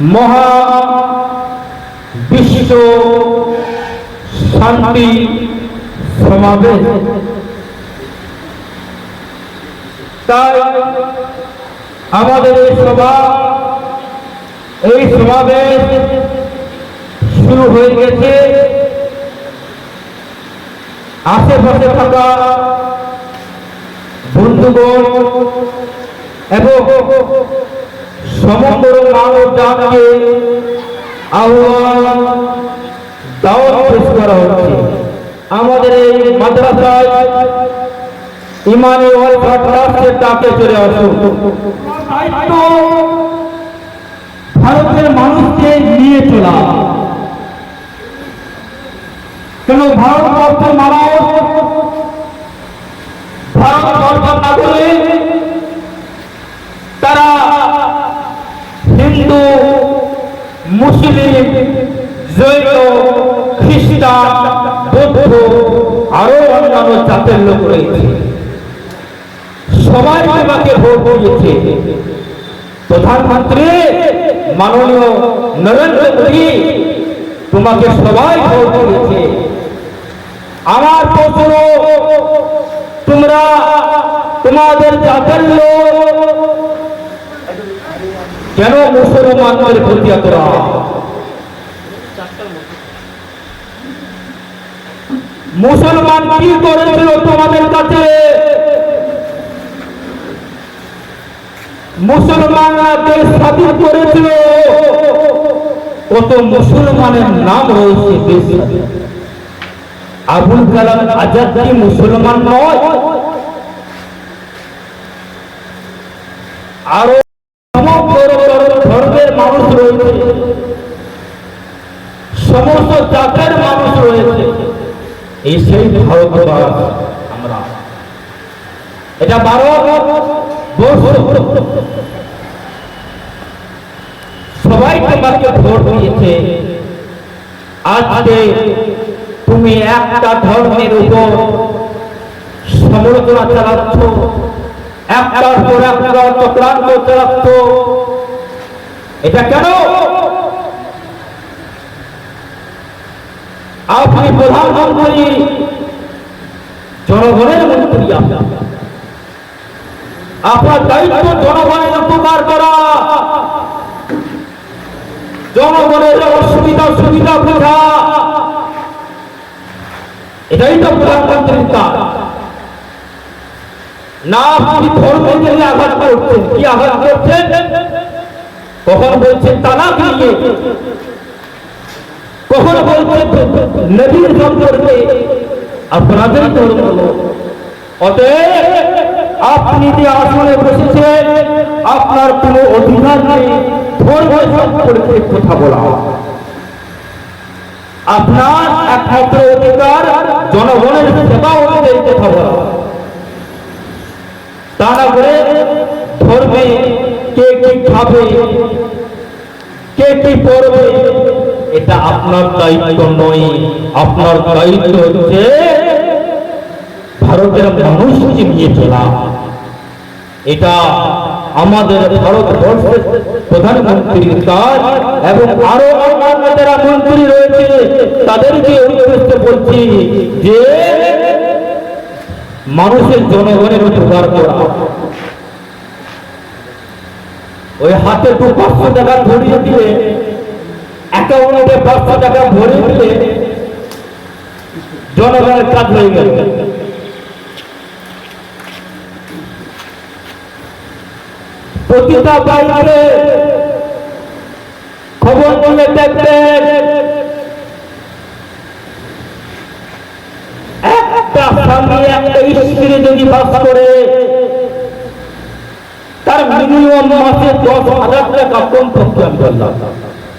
মহা বিশ্ব শান্তি সমাবেশ। তাই আমাদের এই সভা, এই সমাবেশ শুরু হয়ে গেছে। আশেপাশে থাকা বন্ধুগণ এবং সমগ্র মানব জাতিকে আহ্বান দাওয়াত পেশ করা হচ্ছে। আমাদের এই মাদ্রাসায় ইমানি ওয়াল ফাটলাসের ডাকে চলে আসুন। দায়িত্ব ভারতের মানুষকে নিয়ে চলা। কেন ভারতবর্ষের মানুষ ভারতবর্ষের নাগরিক তারা হিন্দু মুসলিম জৈন খ্রিস্টান বৌদ্ধ আরও অন্যান্য লোক রয়েছে সবাই তোমাকে ভোট দিয়েছে। প্রধানমন্ত্রী, মাননীয় নরেন্দ্র মোদী, তোমাকে সবাই ভোট দিয়েছে। আমার প্রশ্ন, তোমরা তোমাদের জাতের লোক, কেন মুসলমানদের প্রতি এতরা মুসলমান কি করেছিল তোমাদের কাছে? মুসলমানরা দেশ স্বাধীন করেছিল। কত মুসলমানের নাম রয়েছে দেশে আবুল কালাম আজাদ কি মুসলমান নয়? আরও ধর্মের মানুষ রয়েছে। সমস্ত জাতের মানুষ রয়েছে। এই সেই ভারতবর্ষ। আমরা। এটা বর্ষ সবাই তোমাকে ভোট দিয়েছে। আজকে তুমি একটা ধর্মের উপর সমালোচনা চালাচ্ছ, একটার পর একটা চক্রান্ত চালাচ্ছ। এটা কেন? আপনি প্রধানমন্ত্রী জনগণের মন্ত্রী আপনি। আপনার দায়িত্ব জনগণের উপকার করা। জনগণের অসুবিধা সুবিধা বোঝা। এটাই তো প্রধানমন্ত্রীর কাজ। না, আপনি ধর্মের জন্য আঘাত করছেন। কি আঘাত করছেন? কখন বলছেন, তালাক নিয়ে কখন বলছেন নদীর সম্পর্কে আপনাদের ধর্ম অতএব আপনি যে আসনে বসেছেন, আপনার কোনো অধিকার নেই, ধর্ম সম্পর্কে কথা বলা আপনার একমাত্র অধিকার জনগণের সেবা অনুযায়ী কথা বলা তা না করে ধর্মে কে কি খাবে, কে কি করবে এটা আপনার দায়িত্ব নয়। আপনার দায়িত্ব হচ্ছে ভারতের মানুষকে নিয়ে চলা। এটা আমাদের ভারতবর্ষের প্রধানমন্ত্রীর কাজ এবং আরও যারা মন্ত্রী রয়েছে, তাদেরকে উদ্দেশ্যে বলছি যে মানুষের জনগণের উপকার করা। ওই হাতে দু পাঁচশো টাকা ধরিয়ে দিয়ে অ্যাকাউন্টে পাঁচশো টাকা ভরে দিলে জনগণের কাজ হয়ে গেল। প্রতিটা বাইরে খবর নিয়ে দেখবেন একটা স্বামী, একটা স্ত্রী যদি বাস করে, তার মিনিমাম মাসে দশ হাজার টাকা কম করতে আমি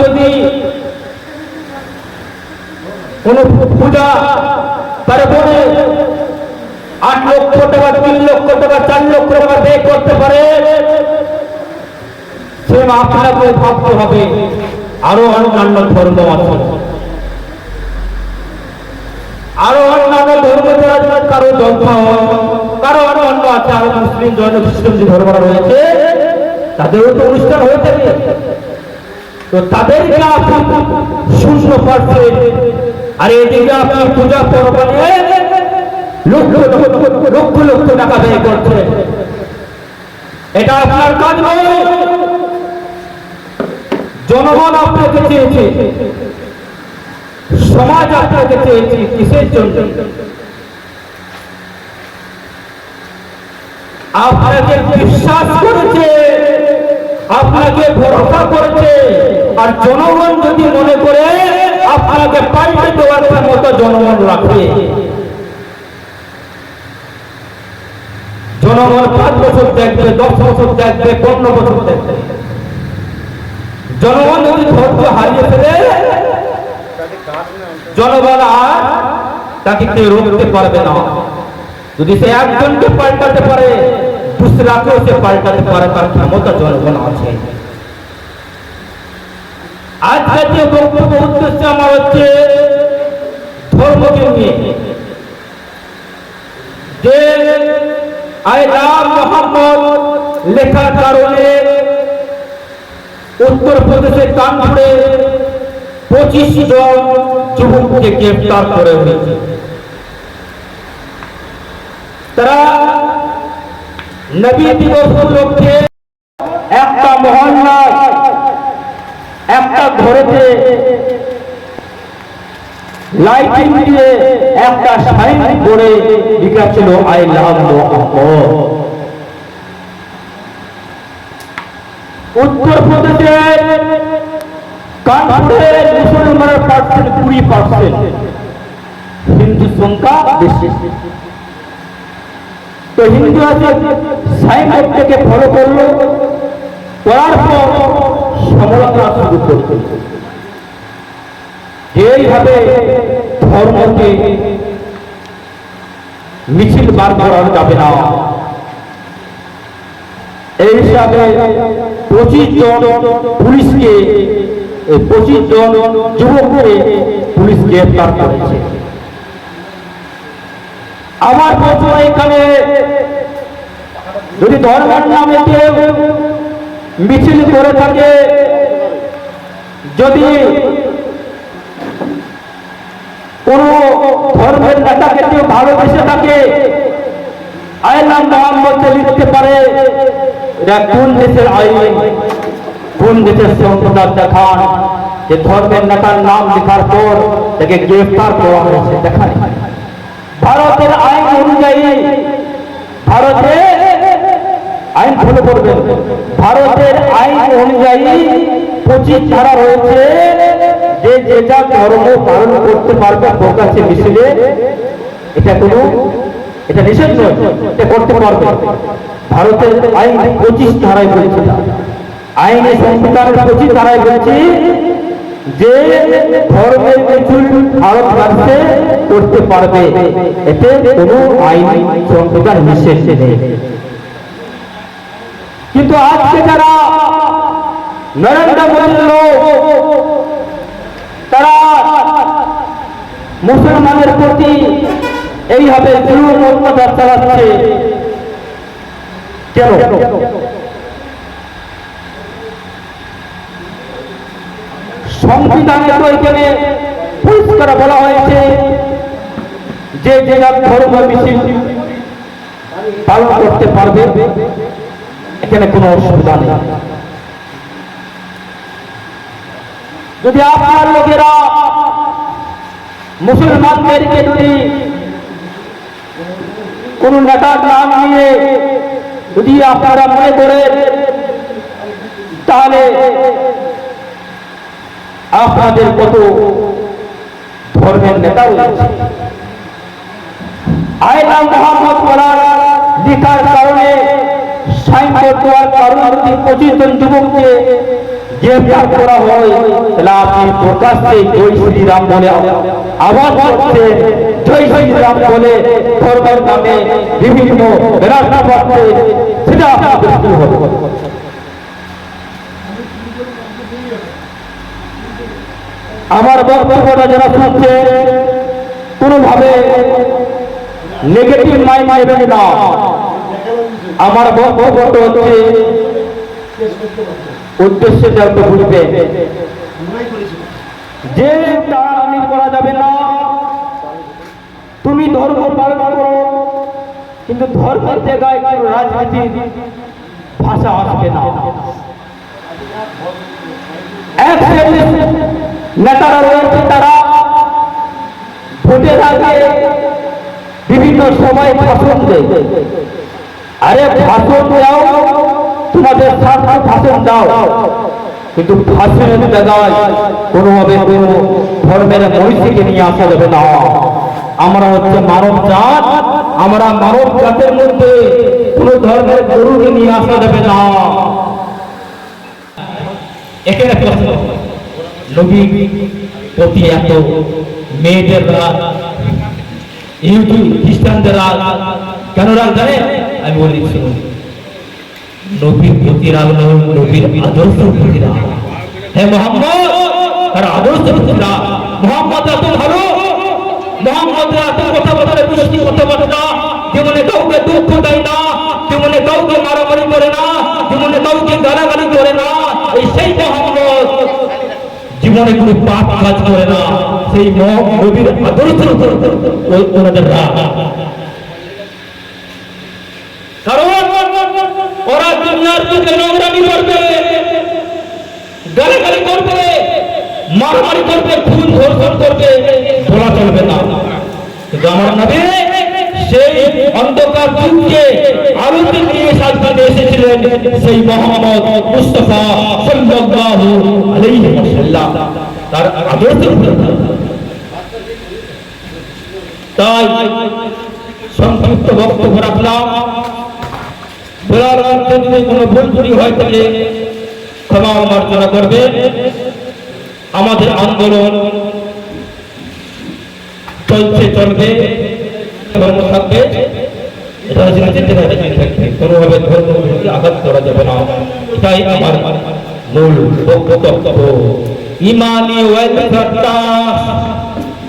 যদি কোন পূজা পার্বণে আট লক্ষ টাকা, তিন লক্ষ টাকা, চার লক্ষ টাকা ব্যয় করতে পারে, সে আপনাকে ভাবতে হবে। আরও অন্যান্য ধর্ম আছে। আরও অন্যান্য ধর্ম কারও যজ্ঞ কারও আরও অন্য আছে। আরও মুসলিম, জৈন, খ্রিস্টান যে ধর্মরা রয়েছে, তাদেরও তো অনুষ্ঠান হয়ে থাকে। তো তাদেরকে আপনি শূন্য পার্সেন্ট আর এদিকে আপনি পূজা লক্ষ লক্ষ লক্ষ টাকা ব্যয় এটা আপনার কাজ নয়। জনগণ আপনাকে চেয়েছে। সমাজ আপনাকে চেয়েছে কিসের জন্য? আপনাকে বিশ্বাস করেছে। আপনাকে ভরসা করেছে। আর জনগণ যদি মনে করে, আপনাকে পাল্টে দেওয়ার মতো জনগণ রাখে। জনগণ পাঁচ বছর দেখবে, দশ বছর দেখবে, পনেরো বছর দেখবে। জনগণ যদি ধৈর্য হারিয়ে ফেলে, জনগণ আর তাকে কেউ রুখতে পারবে না। যদি সে একজনকে পাল্টাতে পারে দুসরাকেও সে পাল্টাতে পারে, তার ক্ষমতা জনগণ আছে। আজকে যে বক্তব্য উদ্দেশ্য আমার হচ্ছে ধর্মকে নিয়ে। যে আই রাম মোহাম্মদ লেখার কারণে উত্তর প্রদেশের কানপুরে পঁচিশ জন যুবককে গ্রেফতার করে হয়েছে। তারা নবী দিবস উপলক্ষে একটা মহল্লায় একটা ঘরেতে লাইটিং দিয়ে একটা সাইন করে লিখা ছিল আই লাভ মোহাম্মদ। উত্তর প্রদেশের কানপুরে মুসলমানের পার্সেন্ট কুড়ি পার্সেন্ট, হিন্দু সংখ্যা বেশি। তো হিন্দু থেকে ফলো করল করার পর সমালোচনা শুরু করল। এইভাবে ধর্মকে মিছিল বার করা যাবে না, এই হিসাবে পঁচিশ জন পুলিশকে পঁচিশ জন যুবককে পুলিশ গ্রেফতার করেছে। আমার বলছো এখানে যদি ধর্মের নামে কেউ মিছিল করে থাকে, যদি কোন ধর্মের নেতাকে কেউ ভালোবেসে থাকে আয়নাম মোহাম্মদকে লিখতে পারে, এটা কোন দেশের আইন? কোন দেশের সংবিধান দেখান? যে ধর্মের নেতার নাম লেখার পর তাকে গ্রেফতার করা হয়েছে, দেখান। ভারতের আইন অনুযায়ী ভারতে আইন ফলো করবেন। ভারতের আইন অনুযায়ী পঁচিশ ধারা রয়েছে যে যেটা ধর্ম পালন করতে পারবে প্রকাশ্যে মিছিলে, এটা কোনো এটা নিষেধ নয়, এটা করতে পারবে। ভারতের আইন পঁচিশ ধারায় বলছে আইনে সংবিধানের পঁচিশ ধারায় বলছে যে ধর্মের কিছু ভারতবর্ষে করতে পারবে, এতে কোনো আইন সংবিধান নিষেধ নেই। কিন্তু আজকে যারা নরেন্দ্র মোদীর লোক, তারা মুসলমানের প্রতি এইভাবে জুলুম অত্যাচার চালাচ্ছে কেন? সংবিধানে তো এখানে পরিষ্কার বলা হয়েছে যে যেটা ধর্ম মিছিল পালন করতে পারবে, এখানে কোনো অসুবিধা নেই। যদি আপনার লোকেরা মুসলমানদেরকে যদি কোন নেতার নাম নিয়ে যদি আপনারা মনে করেন, তাহলে আপনাদের কত ধর্মের নেতা রয়েছে। আয়না মোহাম্মদ বলার লেখার কারণে সাইনবোর্ড দেওয়ার কারণে পঁচিশ জন যুবককে গ্রেফতার করা হয়, তাহলে আপনি প্রকাশ্যে জয় শ্রীরাম বলে আওয়াজ করছেন। জয় শ্রীরাম বলে ধর্মের নামে বিভিন্ন সেটা আপনাদের কি হবে। আমার বক্তব্যটা যারা শুনছে কোনোভাবে নেগেটিভ মাইন্ড নেবেন না আমার বক্তব্যটা হচ্ছে, উদ্দেশ্যে যাতে বুঝবে যে তার আমি করা যাবে না, তুমি ধর্ম পালন করো, কিন্তু ধর্মের জায়গায় কোনো রাজনীতির ভাষা আসবে না এক শ্রেণির নেতারা রয়েছে তারা। ভোটের আগে বিভিন্ন সময় ভাষণ দেয়। আরে ভাষণ দাও, তোমাদের স্বার্থ ভাষণ দাও। কিন্তু ভাষণের জায়গায় কোনোভাবে কোনো ধর্মের মনীষীকে নিয়ে আসা যাবে না। আমরা হচ্ছে মানব জাত, আমরা মানব জাতের মধ্যে কোনো ধর্মের গরুকে নিয়ে আসা যাবে না। একের প্রশ্ন। নবী প্রতি এত মেয়েদের রাগ ইহুদি খ্রিস্টানদের রাগ কেন রাগ জানে? আমি বলি, শুনুন। নবীর প্রতি রাগ নয়, নবীর আদর্শ প্রতি রাগ। হে মোহাম্মদ, তার আদর্শ প্রতি রাগ। জীবনে কোনো পাপ কাজ করে না। সেই নবীর আদর্শ ও- ওনাদের রাগ। করবে, গালাগালি করবে, মারামারি করবে খুন ধর্ষণ করবে, বলা চলবে না। কিন্তু আমার নবী সেই অন্ধকার যুগকে আলোতে নিয়ে সাজতে এসেছিলেন সেই মোহাম্মদ মুস্তাফা সাল্লাল্লাহু আলাইহি ওয়াসাল্লাম। তার আদর্শ তাই সংক্ষিপ্ত বক্তব্য রাখলাম। বলার অর্থে যদি কোনো ভুল ত্রুটি হয় তাহলে ক্ষমা মার্জনা করবে আমাদের আন্দোলন চলছে, চলবে। ধর্ম থাকবে রাজনীতিতে রাজনীতি থাকবে কোনোভাবে ধর্ম আঘাত করা যাবে না এটাই আমার মূল বক্তব্য ইমানি ওয়েলফেয়ার টাস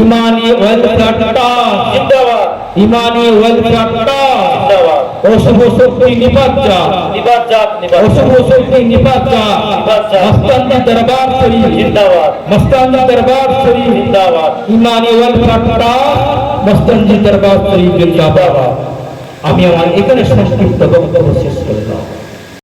ইমানি ওয়েলফেয়ার টাস জিন্দাবাদ ইমানি ওয়েলফেয়ার টাস জিন্দাবাদ অশুভ শক্তি নিপাজ্জা নিবাদ জাত নিবাদ অশুভ শক্তি নিপাজ্জা নিপাজ্জা। মস্তানি দরবার শরীফ জিন্দাবাদ মস্তানি দরবার শরীফ জিন্দাবাদ ইমানি ওয়েলফেয়ার মস্তানি দরবার শরীফ জিন্দাবাদ আমি আমার এখানে সংক্ষিপ্ত বক্তব্য শেষ করলাম।